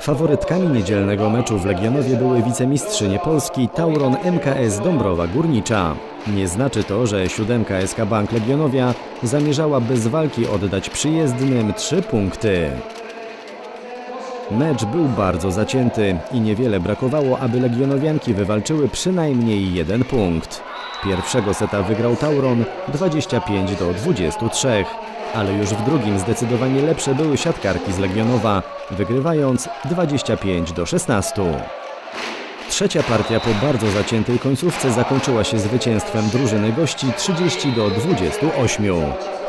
Faworytkami niedzielnego meczu w Legionowie były wicemistrzynie Polski Tauron MKS Dąbrowa Górnicza. Nie znaczy to, że siódemka SK Bank Legionowia zamierzała bez walki oddać przyjezdnym trzy punkty. Mecz był bardzo zacięty i niewiele brakowało, aby legionowianki wywalczyły przynajmniej jeden punkt. Pierwszego seta wygrał Tauron 25 do 23, ale już w drugim zdecydowanie lepsze były siatkarki z Legionowa, wygrywając 25 do 16. Trzecia partia po bardzo zaciętej końcówce zakończyła się zwycięstwem drużyny gości 30 do 28.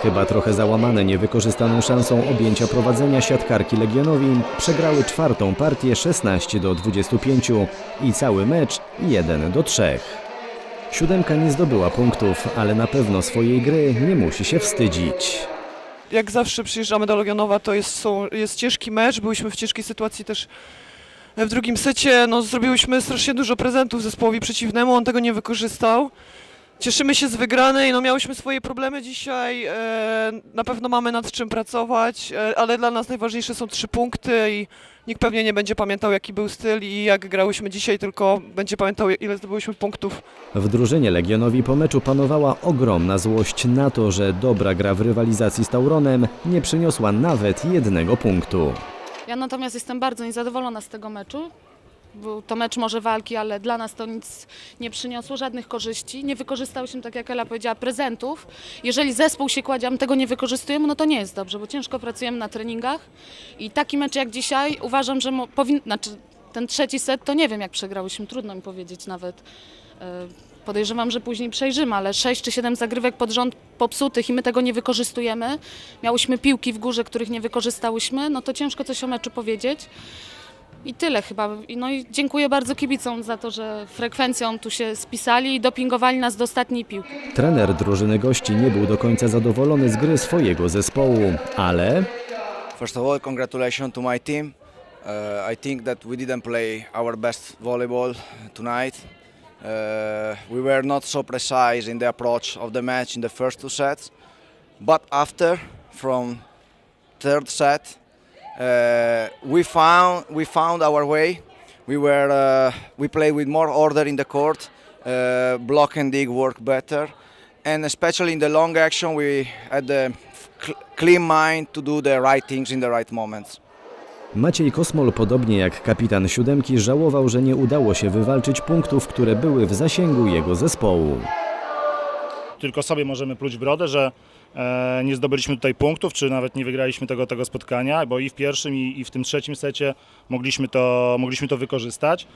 Chyba trochę załamane niewykorzystaną szansą objęcia prowadzenia siatkarki Legionowi przegrały czwartą partię 16 do 25 i cały mecz 1 do 3. Siódemka nie zdobyła punktów, ale na pewno swojej gry nie musi się wstydzić. jak zawsze przyjeżdżamy do Legionowa, to jest, są, jest ciężki mecz. Byliśmy w ciężkiej sytuacji też w drugim secie. No, zrobiłyśmy strasznie dużo prezentów zespołowi przeciwnemu, on tego nie wykorzystał. Cieszymy się z wygranej, no miałyśmy swoje problemy dzisiaj, e, na pewno mamy nad czym pracować, e, ale dla nas najważniejsze są trzy punkty i nikt pewnie nie będzie pamiętał jaki był styl i jak grałyśmy dzisiaj, tylko będzie pamiętał ile zdobyłyśmy punktów. W drużynie Legionowi po meczu panowała ogromna złość na to, że dobra gra w rywalizacji z Tauronem nie przyniosła nawet jednego punktu. Ja natomiast jestem bardzo niezadowolona z tego meczu. Był to mecz może walki, ale dla nas to nic nie przyniosło, żadnych korzyści. Nie wykorzystałyśmy, tak jak Ela powiedziała, prezentów. Jeżeli zespół się kładzie, my tego nie wykorzystujemy, no to nie jest dobrze, bo ciężko pracujemy na treningach. I taki mecz jak dzisiaj uważam, że mo- powin... znaczy, ten trzeci set to nie wiem jak przegrałyśmy, trudno mi powiedzieć nawet. E, Podejrzewam, że później przejrzymy, ale 6 czy 7 zagrywek pod rząd popsutych i my tego nie wykorzystujemy. Miałyśmy piłki w górze, których nie wykorzystałyśmy, no to ciężko coś o meczu powiedzieć. I tyle chyba. No i dziękuję bardzo kibicom za to, że frekwencją tu się spisali i dopingowali nas do ostatniej piłki. Trener drużyny gości nie był do końca zadowolony z gry swojego zespołu, ale First of all, congratulations to my team. Uh, I think that we didn't play our best volleyball tonight. Uh, we were not so precise in the approach of the match in the first two sets, but after, from third set, we found we found our way. We were uh, we played with more order in the court. Uh, block and dig worked better, and especially in the long action, we had the cl- clean mind to do the right things in the right moments. Maciej Kosmol, podobnie jak kapitan siódemki, żałował, że nie udało się wywalczyć punktów, które były w zasięgu jego zespołu. tylko sobie możemy pluć w brodę, że nie zdobyliśmy tutaj punktów, czy nawet nie wygraliśmy tego, tego spotkania, bo i w pierwszym, i, i w tym trzecim secie mogliśmy to, mogliśmy to wykorzystać.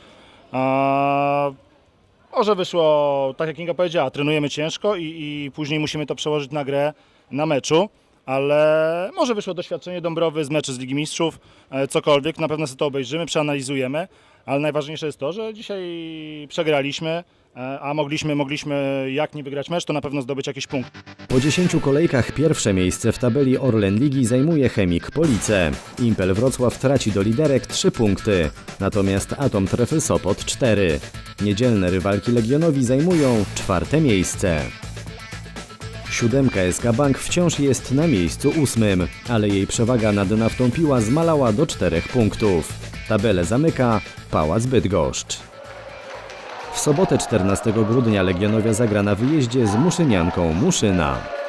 Może wyszło, tak jak Kinga powiedziała, trenujemy ciężko i, i później musimy to przełożyć na grę na meczu. Ale może wyszło doświadczenie Dąbrowy z meczy z Ligi Mistrzów, e, cokolwiek, na pewno sobie to obejrzymy, przeanalizujemy, ale najważniejsze jest to, że dzisiaj przegraliśmy, e, a mogliśmy, mogliśmy jak nie wygrać mecz, to na pewno zdobyć jakiś punkt. Po 10 kolejkach pierwsze miejsce w tabeli Orlen Ligi zajmuje Chemik Police. Impel Wrocław traci do liderek 3 punkty, natomiast Atom Trefl Sopot 4. Niedzielne rywalki Legionowi zajmują czwarte miejsce. Siódemka SK Bank wciąż jest na miejscu ósmym, ale jej przewaga nad naftą piła zmalała do czterech punktów. Tabelę zamyka Pałac Bydgoszcz. W sobotę 14 grudnia Legionowia zagra na wyjeździe z Muszynianką Muszyna.